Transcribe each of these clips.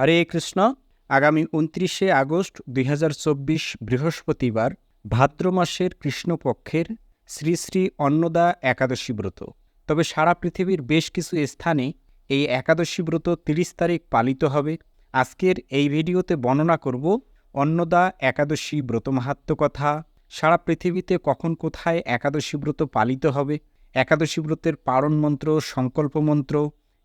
হরে কৃষ্ণ। আগামী উনত্রিশে আগস্ট দুই হাজার চব্বিশ বৃহস্পতিবার ভাদ্র মাসের কৃষ্ণপক্ষের শ্রী শ্রী অন্নদা একাদশী ব্রত। তবে সারা পৃথিবীর বেশ কিছু স্থানে এই একাদশী ব্রত তিরিশ তারিখ পালিত হবে। আজকের এই ভিডিওতে বর্ণনা করব অন্নদা একাদশী ব্রত মাহাত্ম কথা। সারা পৃথিবীতে কখন কোথায় একাদশী ব্রত পালিত হবে? একাদশী ব্রতের পারণ মন্ত্র, সংকল্প মন্ত্র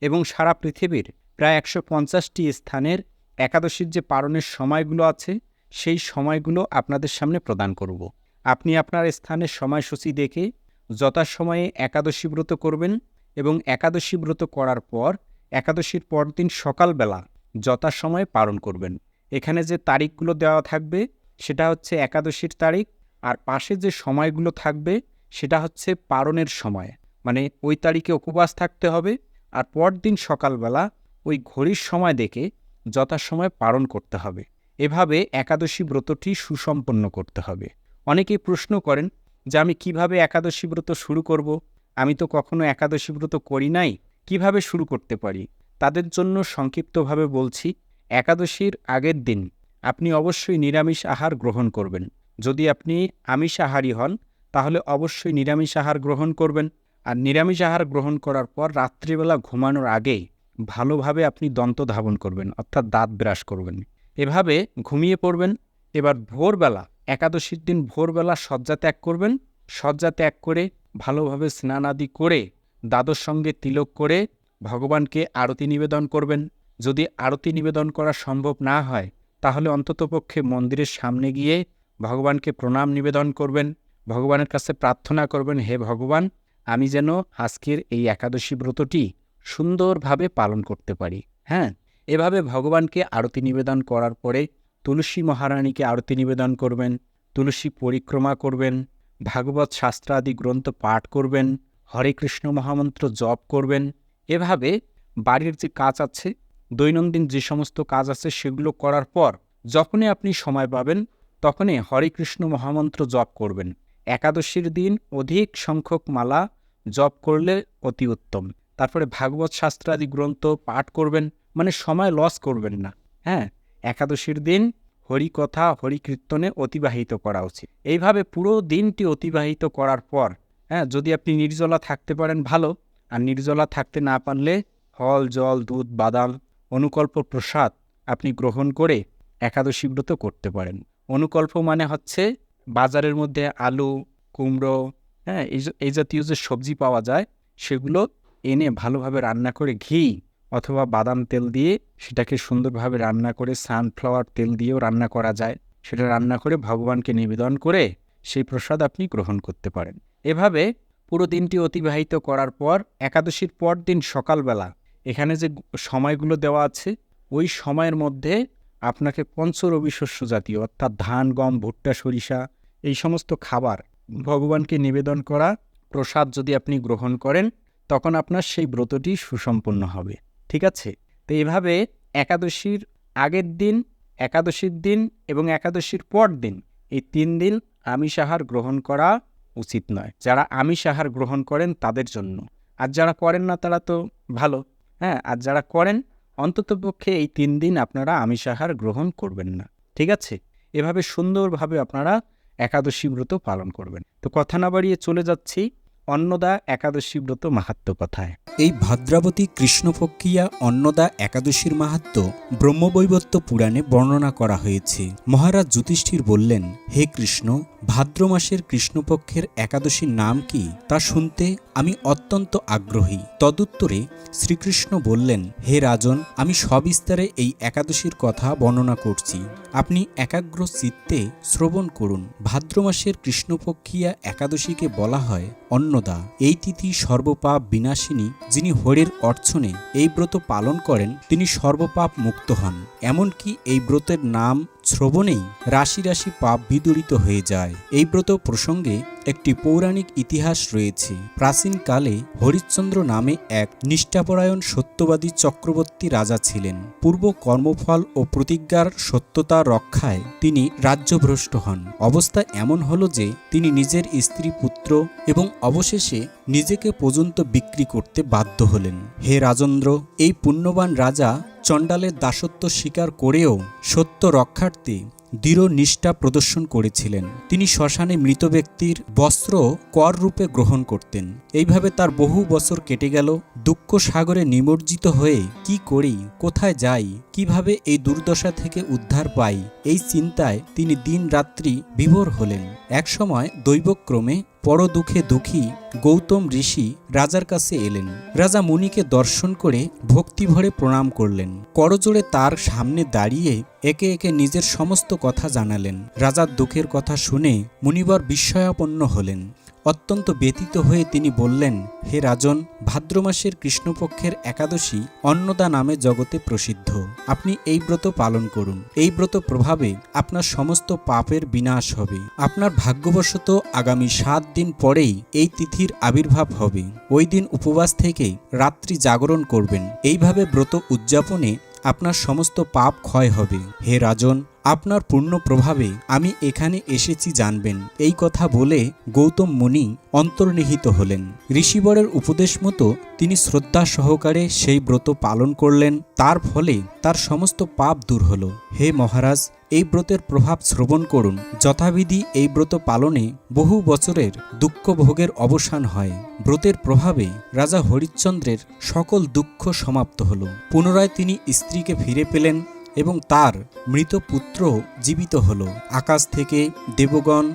এবং সারা পৃথিবীর প্রায় একশো পঞ্চাশটি স্থানের একাদশীর যে পালনের সময়গুলো আছে, সেই সময়গুলো আপনাদের সামনে প্রদান করব। আপনি আপনার স্থানের সময়সূচি দেখে যথাসময়ে একাদশী ব্রত করবেন এবং একাদশী ব্রত করার পর একাদশীর পরদিন সকালবেলা যথাসময়ে পালন করবেন। এখানে যে তারিখগুলো দেওয়া থাকবে, সেটা হচ্ছে একাদশীর তারিখ, আর পাশে যে সময়গুলো থাকবে, সেটা হচ্ছে পালনের সময়। মানে ওই তারিখে উপবাস থাকতে হবে, আর পরদিন সকালবেলা ওই ঘড়ির সময় দেখে যথাসময় পালন করতে হবে। এভাবে একাদশী ব্রতটি সুসম্পন্ন করতে হবে। অনেকেই প্রশ্ন করেন যে, আমি কীভাবে একাদশী ব্রত শুরু করব? আমি তো কখনো একাদশী ব্রত করি নাই। কীভাবে শুরু করতে পারি? তাদের জন্য সংক্ষিপ্তভাবে বলছি, একাদশীর আগের দিন আপনি অবশ্যই নিরামিষ আহার গ্রহণ করবেন। যদি আপনি আমিষ আহারী হন, তাহলে অবশ্যই নিরামিষ আহার গ্রহণ করবেন। আর নিরামিষ আহার গ্রহণ করার পর রাত্রিবেলা ঘুমানোর আগেই ভালোভাবে আপনি দন্ত ধাবন করবেন, অর্থাৎ দাঁত ব্রাশ করবেন। এভাবে ঘুমিয়ে পড়বেন। এবার ভোরবেলা, একাদশীর দিন ভোরবেলা শয্যা ত্যাগ করবেন। শয্যা ত্যাগ করে ভালোভাবে স্নান আদি করে দাদর সঙ্গে তিলক করে ভগবানকে আরতি নিবেদন করবেন। যদি আরতি নিবেদন করা সম্ভব না হয়, তাহলে অন্ততপক্ষে মন্দিরের সামনে গিয়ে ভগবানকে প্রণাম নিবেদন করবেন। ভগবানের কাছে প্রার্থনা করবেন, হে ভগবান, আমি যেন আজকের এই একাদশী ব্রতটি সুন্দরভাবে পালন করতে পারি হ্যাঁ? এভাবে ভগবানকে আরতি নিবেদন করার পরে তুলসী মহারানীকে আরতি নিবেদন করবেন, তুলসী পরিক্রমা করবেন, ভাগবত শাস্ত্রাদি গ্রন্থ পাঠ করবেন, হরে কৃষ্ণ মহামন্ত্র জপ করবেন। এভাবে বাড়ির যে কাজ আছে, দৈনন্দিন যে সমস্ত কাজ আছে সেগুলো করার পর যখনই আপনি সময় পাবেন, তখনই হরে কৃষ্ণ মহামন্ত্র জপ করবেন। একাদশীর দিন অধিক সংখ্যক মালা জপ করলে অতি উত্তম। তারপরে ভাগবত শাস্ত্রাদি গ্রন্থ পাঠ করবেন মানে সময় লস করবেন না। হ্যাঁ একাদশীর দিন হরিকথা, হরিকীর্তনে অতিবাহিত করা উচিত। এইভাবে পুরো দিনটি অতিবাহিত করার পর হ্যাঁ যদি আপনি নির্জলা থাকতে পারেন, ভালো। আর নির্জলা থাকতে না পারলে ফল, জল, দুধ, বাদাম, অনুকল্প প্রসাদ আপনি গ্রহণ করে একাদশী ব্রত করতে পারেন। অনুকল্প মানে হচ্ছে বাজারের মধ্যে আলু, কুমড়ো হ্যাঁ এই এই জাতীয় যে সবজি পাওয়া যায়, সেগুলো এনে ভালোভাবে রান্না করে ঘি অথবা বাদাম তেল দিয়ে সেটাকে সুন্দরভাবে রান্না করে সানফ্লাওয়ার তেল দিয়েও রান্না করা যায়। সেটা রান্না করে ভগবানকে নিবেদন করে সেই প্রসাদ আপনি গ্রহণ করতে পারেন। এভাবে পুরো দিনটি অতিবাহিত করার পর একাদশীর পর দিন সকালবেলা এখানে যে সময়গুলো দেওয়া আছে, ওই সময়ের মধ্যে আপনাকে পঞ্চরবি শস্য জাতীয় অর্থাৎ ধান, গম, ভুট্টা, সরিষা এই সমস্ত খাবার ভগবানকে নিবেদন করা প্রসাদ যদি আপনি গ্রহণ করেন তখন আপনার সেই ব্রতটি সুসম্পন্ন হবে। ঠিক আছে? তো এভাবে একাদশীর আগের দিন, একাদশীর দিন এবং একাদশীর পর দিন এই তিন দিন আমিষ আহার গ্রহণ করা উচিত নয়। যারা আমিষ আহার গ্রহণ করেন তাদের জন্য। আর যারা করেন না তারা তো ভালো। হ্যাঁ আর যারা করেন, অন্ততপক্ষে এই তিন দিন আপনারা আমিষ আহার গ্রহণ করবেন না। ঠিক আছে? এভাবে সুন্দরভাবে আপনারা একাদশী ব্রত পালন করবেন। তো কথা না বাড়িয়ে চলে যাচ্ছি। অন্নদা একাদশী ব্রত মাহাত্ম কথায়। এই ভাদ্রাবতী কৃষ্ণপক্ষিয়া অন্নদা একাদশীর মাহাত্ম ব্রহ্মবৈবত্য পুরাণে বর্ণনা করা হয়েছে। মহারাজ যুধিষ্ঠির বললেন, হে কৃষ্ণ, ভাদ্র মাসের কৃষ্ণপক্ষের একাদশীর নাম কি? তা শুনতে আমি অত্যন্ত আগ্রহী। তদুত্তরে শ্রীকৃষ্ণ বললেন, হে রাজন, আমি সবিস্তারে এই একাদশীর কথা বর্ণনা করছি। আপনি একাগ্র চিত্তে শ্রবণ করুন। ভাদ্র মাসের কৃষ্ণপক্ষিয়া একাদশীকে বলা হয় অন্নদা, এই তিথি সর্বপাপ বিনাশিনী যিনি হরির অর্চনে এই ব্রত পালন করেন, তিনি সর্বপাপ মুক্ত হন। এমনকি এই ব্রতের নাম শ্রবণেই রাশি রাশি পাপ বিদূরিত হয়ে যায়। এই ব্রত প্রসঙ্গে একটি পৌরাণিক ইতিহাস রয়েছে। প্রাচীনকালে হরিশ্চন্দ্র নামে এক নিষ্ঠাপরায়ণ সত্যবাদী চক্রবর্তী রাজা ছিলেন। পূর্ব কর্মফল ও প্রতিজ্ঞার সত্যতা রক্ষায় তিনি রাজ্যভ্রষ্ট হন। অবস্থা এমন হল যে তিনি নিজের স্ত্রী পুত্র এবং অবশেষে নিজেকে পর্যন্ত বিক্রি করতে বাধ্য হলেন। হে রাজেন্দ্র, এই পুণ্যবান রাজা চণ্ডালের দাসত্ব স্বীকার করেও সত্য রক্ষার্থে দৃঢ় নিষ্ঠা প্রদর্শন করেছিলেন। তিনি শ্মশানে মৃত ব্যক্তির বস্ত্র কর রূপে গ্রহণ করতেন। এইভাবে তার বহু বছর কেটে গেল। দুঃখ সাগরে নিমজ্জিত হয়ে কি করি, কোথায় যাই, কীভাবে এই দুর্দশা থেকে উদ্ধার পাই, এই চিন্তায় তিনি দিন রাত্রি বিভোর হলেন। একসময় দৈবক্রমে পর দুঃখে দুঃখী গৌতম ঋষি রাজার কাছে এলেন। রাজা মুনিকে দর্শন করে ভক্তিভরে প্রণাম করলেন। করজোড়ে তার সামনে দাঁড়িয়ে একে একে নিজের সমস্ত কথা জানালেন। রাজার দুঃখের কথা শুনে মুনিবর বিস্ময়াপন্ন হলেন। অত্যন্ত ব্যতীত হয়ে তিনি বললেন, হে রাজন, ভাদ্র মাসের কৃষ্ণপক্ষের একাদশী অন্নদা নামে জগতে প্রসিদ্ধ। আপনি এই ব্রত পালন করুন। এই ব্রত প্রভাবে আপনার সমস্ত পাপের বিনাশ হবে। আপনার ভাগ্যবশত আগামী সাত দিন পরেই এই তিথির আবির্ভাব হবে। ওই দিন উপবাস থেকে রাত্রি জাগরণ করবেন। এইভাবে ব্রত উদযাপনে আপনার সমস্ত পাপ ক্ষয় হবে। হে রাজন আপনার পূর্ণ প্রভাবে আমি এখানে এসেছি জানবেন। এই কথা বলে গৌতম মুনি অন্তর্নিহিত হলেন। ঋষিবরের উপদেশ মতো তিনি শ্রদ্ধা সহকারে সেই ব্রত পালন করলেন। তার ফলে তার সমস্ত পাপ দূর হল। হে মহারাজ, এই ব্রতের প্রভাব শ্রবণ করুন। যথাবিধি এই ব্রত পালনে বহু বছরের দুঃখ ভোগের অবসান হয়। ব্রতের প্রভাবে রাজা হরিশ্চন্দ্রের সকল দুঃখ সমাপ্ত হল। পুনরায় তিনি স্ত্রীকে ফিরে পেলেন। এবং তার মৃত পুত্র জীবিত হল। আকাশ থেকে দেবগণ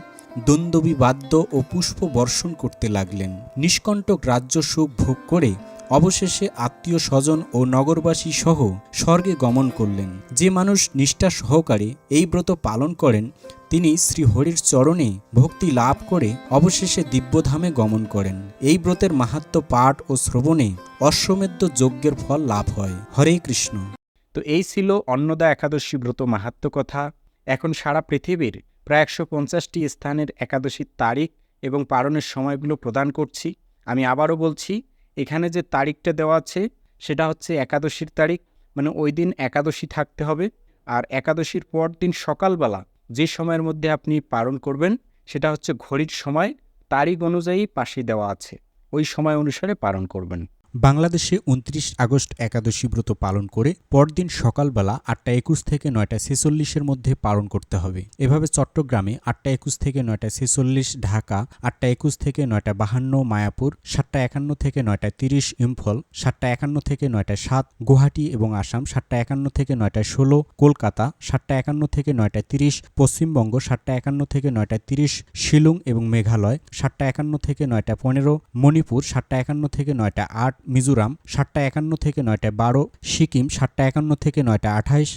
দন্দবী বাদ্য ও পুষ্প বর্ষণ করতে লাগলেন। নিষ্কণ্টক রাজ্য সুখ ভোগ করে অবশেষে আত্মীয় স্বজন ও নগরবাসী সহ স্বর্গে গমন করলেন। যে মানুষ নিষ্ঠা সহকারে এই ব্রত পালন করেন, তিনি শ্রীহরির চরণে ভক্তি লাভ করে অবশেষে দিব্যধামে গমন করেন। এই ব্রতের মাহাত্ম পাঠ ও শ্রবণে অশ্বমেধ যজ্ঞের ফল লাভ হয়। হরে কৃষ্ণ। তো এই ছিল অন্নদা একাদশী ব্রত মাহাত্ম কথা। এখন সারা পৃথিবীর প্রায় একশো পঞ্চাশটি স্থানের একাদশীর তারিখ এবং পালনের সময়গুলো প্রদান করছি। আমি আবারও বলছি, এখানে যে তারিখটা দেওয়া আছে, সেটা হচ্ছে একাদশীর তারিখ মানে ওই দিন একাদশী থাকতে হবে। আর একাদশীর পর দিন সকালবেলা যে সময়ের মধ্যে আপনি পালন করবেন, সেটা হচ্ছে ঘড়ির সময়, তারিখ অনুযায়ী পাশে দেওয়া আছে। ওই সময় অনুসারে পালন করবেন। বাংলাদেশে উনত্রিশ আগস্ট একাদশী ব্রত পালন করে পরদিন সকালবেলা আটটা একুশ থেকে নয়টা ছেচল্লিশের মধ্যে পালন করতে হবে এভাবে চট্টগ্রামে আটটা একুশ থেকে নয়টা ছেচল্লিশ ঢাকা আটটা একুশ থেকে নয়টা বাহান্ন মায়াপুর সাতটা একান্ন থেকে নয়টা তিরিশ ইম্ফল সাতটা একান্ন থেকে নয়টা সাত গুয়াহাটি এবং আসাম সাতটা একান্ন থেকে নয়টা ষোলো কলকাতা সাতটা একান্ন থেকে নয়টা তিরিশ পশ্চিমবঙ্গ সাতটা একান্ন থেকে নয়টা তিরিশ শিলং এবং মেঘালয় সাতটা একান্ন থেকে নয়টা পনেরো মণিপুর সাতটা একান্ন থেকে নয়টা আট মিজোরাম সাতটা একান্ন থেকে নয়টা বারো সিকিম সাতটা একান্ন থেকে নয়টা আঠাইশ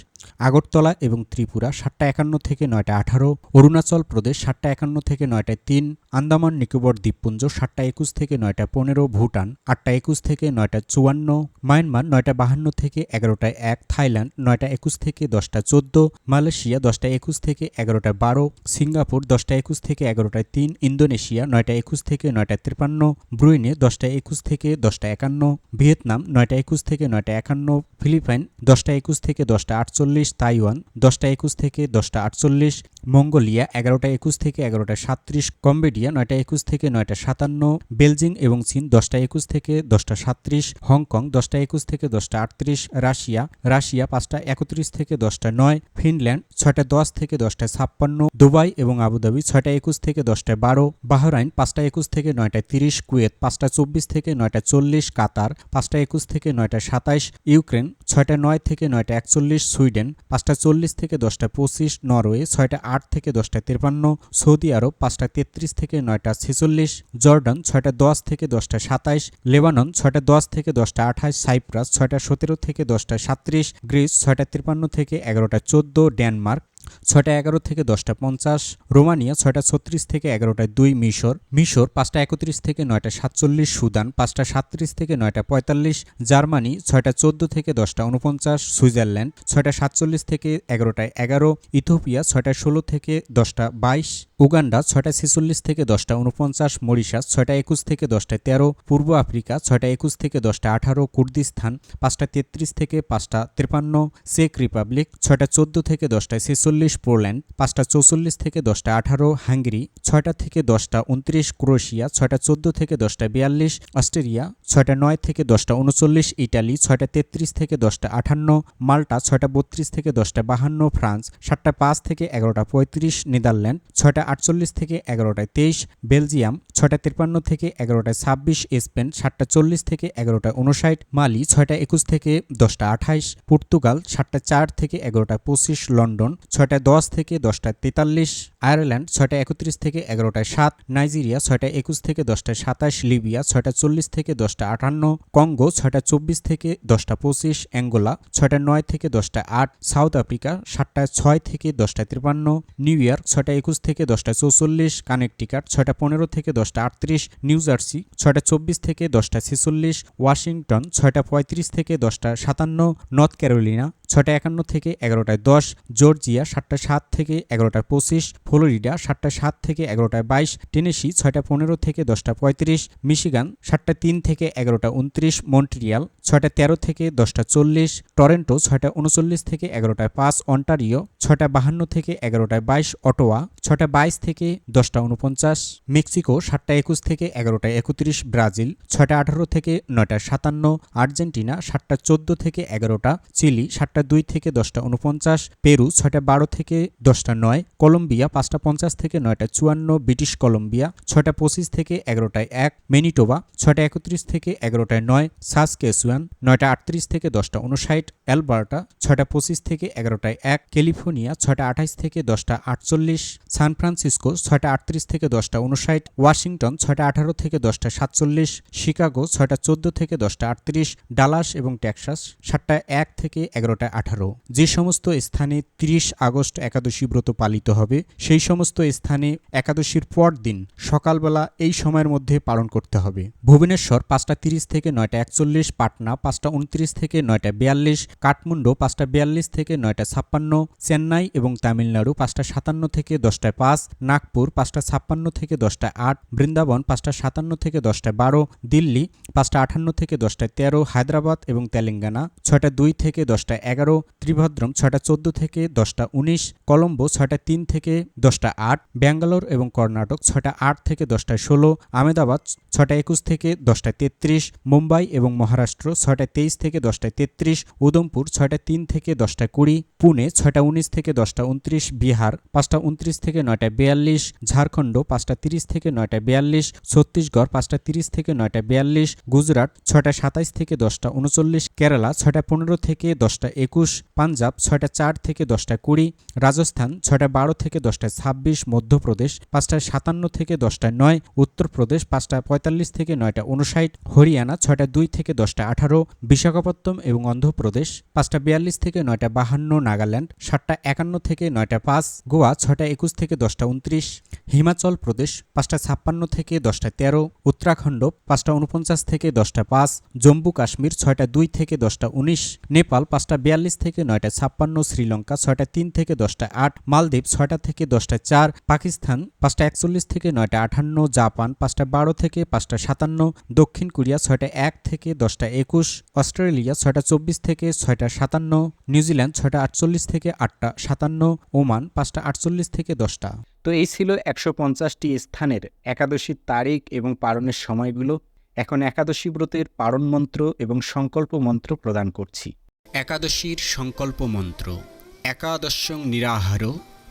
আগরতলা এবং ত্রিপুরা সাতটা একান্ন থেকে নয়টা আঠারো, অরুণাচল প্রদেশ সাতটা একান্ন থেকে নয়টা তিন, আন্দামান নিকোবর দ্বীপপুঞ্জ সাতটা একুশ থেকে নয়টা পনেরো, ভুটান আটটা একুশ থেকে নয়টা চুয়ান্ন, মায়ানমার নয়টা বাহান্ন থেকে এগারোটায় এক, থাইল্যান্ড নয়টা একুশ থেকে দশটা চোদ্দ, মালয়েশিয়া দশটা একুশ থেকে এগারোটা বারো, সিঙ্গাপুর দশটা একুশ থেকে এগারোটায় তিন, ইন্দোনেশিয়া নয়টা একুশ থেকে নয়টা তিপ্পান্ন, ব্রুইনে দশটা একুশ থেকে দশটা একান্ন, ভিয়েতনাম নয়টা একুশ থেকে নয়টা একান্ন, ফিলিপাইন দশটা একুশ থেকে দশটা আটচল্লিশ তাইওয়ান দশটা একুশ থেকে দশটা আটচল্লিশ মঙ্গোলিয়া এগারোটা একুশ থেকে এগারোটা সাত্রিশ, কম্বোডিয়া নয়টা একুশ থেকে নয়টা সাতান্ন বেলজিং এবং চীন দশটা একুশ থেকে দশটা সাত্রিশ, হংকং দশটা একুশ থেকে দশটা আটত্রিশ, রাশিয়া রাশিয়া পাঁচটা একত্রিশ থেকে দশটা নয়, ফিনল্যান্ড ছয়টা দশ থেকে দশটা ছাপ্পান্ন, দুবাই এবং আবুধাবি ছয়টা একুশ থেকে দশটা বারো, বাহরাইন পাঁচটা একুশ থেকে নয়টা তিরিশ, কুয়েত পাঁচটা চব্বিশ থেকে নয়টা চল্লিশ, কাতার পাঁচটা একুশ থেকে নয়টা সাতাইশ, ইউক্রেন ছয়টা নয় থেকে নয়টা একচল্লিশ, সুইডেন পাঁচটা চল্লিশ থেকে দশটা পঁচিশ, নরওয়ে ছয়টা আট থেকে দশটা তিপ্পান্ন সৌদি আরব পাঁচটা তেত্রিশ থেকে নয়টা ছেচল্লিশ, জর্ডান ছয়টা দশ থেকে দশটা সাতাইশ, লেবানন ছয়টা দশ থেকে দশটা আঠাশ সাইপ্রাস ছয়টা সতেরো থেকে দশটা সাত্রিশ, গ্রিস ছয়টা তিপ্পান্ন থেকে এগারোটা চোদ্দ, ডেনমার্ক ছয়টা এগারো থেকে দশটা পঞ্চাশ, রোমানিয়া ছয়টা ছত্রিশ থেকে এগারোটা দুই, মিশর মিশর পাঁচটা একত্রিশ থেকে নয়টা সাতচল্লিশ, সুদান পাঁচটা সাতত্রিশ থেকে নয়টা পঁয়তাল্লিশ, জার্মানি ছয়টা চোদ্দ থেকে দশটা উনপঞ্চাশ সুইজারল্যান্ড ছয়টা সাতচল্লিশ থেকে এগারোটায় এগারো, ইথোপিয়া ছয়টা ষোলো থেকে দশটা বাইশ, উগান্ডা ছয়টা ছেচল্লিশ থেকে দশটা উনপঞ্চাশ মরিশাস ছয়টা একুশ থেকে দশটা তেরো, পূর্ব আফ্রিকা ছয়টা একুশ থেকে দশটা আঠারো, কুর্দিস্তান পাঁচটা তেত্রিশ থেকে পাঁচটা তিপ্পান্ন চেক রিপাবলিক ছয়টা চোদ্দ থেকে দশটা ছেচল্লিশ ছেচল্লিশ পোল্যান্ড, পাঁচটা চৌচল্লিশ থেকে দশটা আঠারো, হাঙ্গেরি ছয়টা থেকে দশটা উনত্রিশ, ক্রোয়েশিয়া ছয়টা চোদ্দ থেকে দশটা বিয়াল্লিশ, অস্ট্রেলিয়া ছয়টা নয় থেকে দশটা উনচল্লিশ, ইটালি ছয়টা তেত্রিশ থেকে দশটা আঠান্ন, মাল্টা ছয়টা বত্রিশ থেকে দশটা বাহান্ন, ফ্রান্স সাতটা পাঁচ থেকে এগারোটা পঁয়ত্রিশ, নেদারল্যান্ড ছয়টা আটচল্লিশ থেকে এগারোটায় তেইশ, বেলজিয়াম ছয়টা তিপ্পান্ন থেকে এগারোটায় ছাব্বিশ, স্পেন সাতটা চল্লিশ থেকে এগারোটা উনষাট মালি ছয়টা একুশ থেকে দশটা আঠাইশ, পর্তুগাল সাতটা চার থেকে এগারোটা পঁচিশ, লন্ডন ছয়টা দশ থেকে দশটা তেতাল্লিশ আয়ারল্যান্ড ছয়টা একত্রিশ থেকে এগারোটায় সাত নাইজেরিয়া ছয়টা একুশ থেকে দশটা সাতাশ লিবিয়া ছয়টা চল্লিশ থেকে দশটা আটান্ন কঙ্গো ছয়টা চব্বিশ থেকে দশটা পঁচিশ অ্যাঙ্গোলা ছয়টা নয় থেকে দশটা আট সাউথ আফ্রিকা সাতটা ছয় থেকে দশটা তিপ্পান্ন নিউ ইয়র্ক ছয়টা একুশ থেকে দশটা চৌচল্লিশ কানেকটিকাট ছয়টা পনেরো থেকে দশটা আটত্রিশ নিউ জার্সি ছয়টা চব্বিশ থেকে দশটা ছেচল্লিশ ওয়াশিংটন ছয়টা পঁয়ত্রিশ থেকে দশটা সাতান্ন নর্থ ক্যারোলিনা ছয়টা একান্ন থেকে এগারোটায় দশ, জর্জিয়া সাতটা সাত থেকে এগারোটায় পঁচিশ, ফ্লোরিডা সাতটা সাত থেকে এগারোটায় বাইশ, টেনেসি ছয়টা পনেরো থেকে দশটা পঁয়ত্রিশ, মিশিগান সাতটা তিন থেকে এগারোটা উনত্রিশ, মন্ট্রিয়াল ছয়টা তেরো থেকে দশটা চল্লিশ, টরেন্টো ছয়টা উনচল্লিশ থেকে এগারোটায় পাঁচ, অন্টারিও ছয়টা বাহান্ন থেকে এগারোটায় বাইশ, অটোয়া ছয়টা বাইশ থেকে দশটা উনপঞ্চাশ, মেক্সিকো সাতটা একুশ থেকে এগারোটায় একত্রিশ, ব্রাজিল ছয়টা আঠারো থেকে নয়টা সাতান্ন, আর্জেন্টিনা সাতটা চোদ্দ থেকে এগারোটা, চিলি সাতটা দুই থেকে দশটা উনপঞ্চাশ পেরু ছয়টা বারো থেকে দশটা নয়, কলম্বিয়া পাঁচটা পঞ্চাশ থেকে নয়টা চুয়ান্ন, ব্রিটিশ কলম্বিয়া ছয়টা পঁচিশ থেকে এগারোটায় এক, মেনিটোবা ছয়টা একত্রিশ থেকে এগারোটায় নয়, সাসকেসুয়ান নয়টা আটত্রিশ থেকে দশটা উনষাট অ্যালবার্টা ছয়টা পঁচিশ থেকে এগারোটায় এক, ক্যালিফোর্নিয়া ছয়টা আঠাইশ থেকে দশটা আটচল্লিশ, সান ফ্রান্সিসকো ছয়টা আটত্রিশ থেকে দশটা উনষাট ওয়াশিংটন ছয়টা আঠারো থেকে দশটা সাতচল্লিশ, শিকাগো ছয়টা চোদ্দ থেকে দশটা আটত্রিশ, ডালাস এবং টেক্সাস সাতটা এক থেকে এগারোটা আঠারো। যে সমস্ত স্থানে তিরিশ আগস্ট একাদশী ব্রত পালিত হবে, সেই সমস্ত স্থানে একাদশীর পর দিন সকালবেলা এই সময়ের মধ্যে পালন করতে হবে। ভুবনেশ্বর পাঁচটা তিরিশ থেকে নয়টা একচল্লিশ, পাটনা পাঁচটা উনত্রিশ থেকে নয়টা বিয়াল্লিশ, কাঠমান্ডু পাঁচটা বিয়াল্লিশ থেকে নয়টা ছাপ্পান্ন, চেন্নাই এবং তামিলনাড়ু পাঁচটা সাতান্ন থেকে দশটায় পাঁচ, নাগপুর পাঁচটা ছাপ্পান্ন থেকে দশটায় আট, বৃন্দাবন পাঁচটা সাতান্ন থেকে দশটায় বারো, দিল্লি পাঁচটা আটান্ন থেকে দশটায় তেরো, হায়দ্রাবাদ এবং তেলেঙ্গানা ছয়টা দুই থেকে দশটা এগারো ত্রিভদ্রম ছয়টা চোদ্দ থেকে দশটা উনিশ, কলম্বো ছয়টা তিন থেকে দশটা আট, ব্যাঙ্গালোর এবং কর্ণাটক ছয়টা আট থেকে দশটায় ষোলো, আহমেদাবাদ ছয়টা একুশ থেকে দশটায় তেত্রিশ, মুম্বাই এবং মহারাষ্ট্র ছয়টা তেইশ থেকে দশটায় তেত্রিশ উদমপুর ছয়টা তিন থেকে দশটা কুড়ি, পুনে ছয়টা উনিশ থেকে দশটা উনত্রিশ, বিহার পাঁচটা উনত্রিশ থেকে নয়টা বিয়াল্লিশ, ঝাড়খণ্ড পাঁচটা তিরিশ থেকে নয়টা বিয়াল্লিশ, ছত্তিশগড় পাঁচটা তিরিশ থেকে নয়টা বিয়াল্লিশ, গুজরাট ছয়টা সাতাইশ থেকে দশটা উনচল্লিশ, কেরালা ছয়টা পনেরো থেকে দশটা একুশ, পাঞ্জাব ছয়টা চার থেকে দশটা কুড়ি, রাজস্থান ছয়টা বারো থেকে দশটায় ছাব্বিশ, মধ্যপ্রদেশ পাঁচটা সাতান্ন থেকে দশটায় নয়, উত্তরপ্রদেশ পাঁচটা পঁয়তাল্লিশ থেকে নয়টা উনষাট হরিয়ানা ছয়টা দুই থেকে দশটা আঠারো বিশাখাপত্তম এবং অন্ধ্রপ্রদেশ পাঁচটা বিয়াল্লিশ থেকে নয়টা বাহান্ন, নাগাল্যান্ড সাতটা একান্ন থেকে নয়টা পাঁচ, গোয়া ছয়টা একুশ থেকে দশটা উনত্রিশ হিমাচল প্রদেশ পাঁচটা ছাপ্পান্ন থেকে দশটা তেরো, উত্তরাখণ্ড পাঁচটা উনপঞ্চাশ থেকে দশটা পাঁচ, জম্মু কাশ্মীর ছয়টা দুই থেকে দশটা উনিশ, নেপাল পাঁচটা বিয়াল্লিশ থেকে নয়টা, ছাপ্পান্ন শ্রীলঙ্কা, ছয়টা তিন থেকে দশটা আট, মালদ্বীপ, ছয়টা থেকে দশটা চার, পাকিস্তান, পাঁচটা একচল্লিশ থেকে নয়টা আটান্ন জাপান, পাঁচটা বারো থেকে পাঁচটা সাতান্ন, দক্ষিণ কোরিয়া, ছয়টা এক থেকে দশটা একুশ, অস্ট্রেলিয়া, ছয়টা চব্বিশ থেকে ছয়টা সাতান্ন, নিউজিল্যান্ড, ছয়টা আটচল্লিশ থেকে আটটা সাতান্ন, ওমান, পাঁচটা আটচল্লিশ থেকে দশটা। তো এই ছিল একশো পঞ্চাশটি স্থানের একাদশীর তারিখ এবং পালনের সময়গুলো। এখন একাদশী ব্রতের পারণ মন্ত্র এবং সংকল্প মন্ত্র প্রদান করছি। একাদশীর সংকল্প মন্ত্র। একাদশং নিরাহার,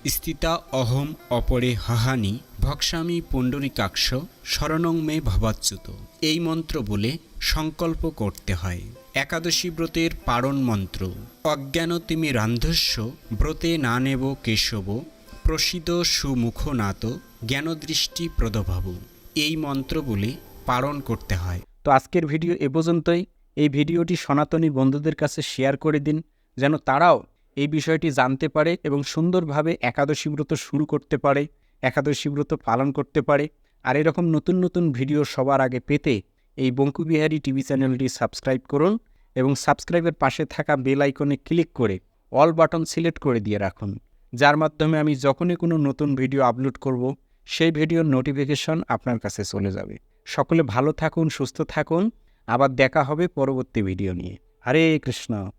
স্থিতা অহম অপরে হাহানি, ভক্সামি পুণ্ডরিকাক্ষ, শরণং মে ভবাচ্যুত। এই মন্ত্র বলে সংকল্প করতে হয়। একাদশী ব্রতের পারণ মন্ত্র। অজ্ঞান তিমি রান্ধস্য, ব্রতে না নেব কেশব প্রসিদ সুমুখনাত, জ্ঞানদৃষ্টি প্রদভাব। এই মন্ত্র বলে পালন করতে হয়। তো আজকের ভিডিও এ পর্যন্তই। এই ভিডিওটি সনাতনী বন্ধুদের কাছে শেয়ার করে দিন, যেন তারাও এই বিষয়টি জানতে পারে এবং সুন্দরভাবে একাদশী ব্রত শুরু করতে পারে, একাদশী ব্রত পালন করতে পারে। আর এরকম নতুন নতুন ভিডিও সবার আগে পেতে এই বঙ্কুবিহারী টিভি চ্যানেলটি সাবস্ক্রাইব করুন এবং সাবস্ক্রাইবের পাশে থাকা বেল আইকনে ক্লিক করে অল বাটন সিলেক্ট করে দিয়ে রাখুন। যার মাধ্যমে আমি যখনই কোনো নতুন ভিডিও আপলোড করব, সেই ভিডিওর নোটিফিকেশন আপনার কাছে চলে যাবে। সকলে ভালো থাকুন, সুস্থ থাকুন। আবার দেখা হবে পরবর্তী ভিডিও নিয়ে। হরে কৃষ্ণ।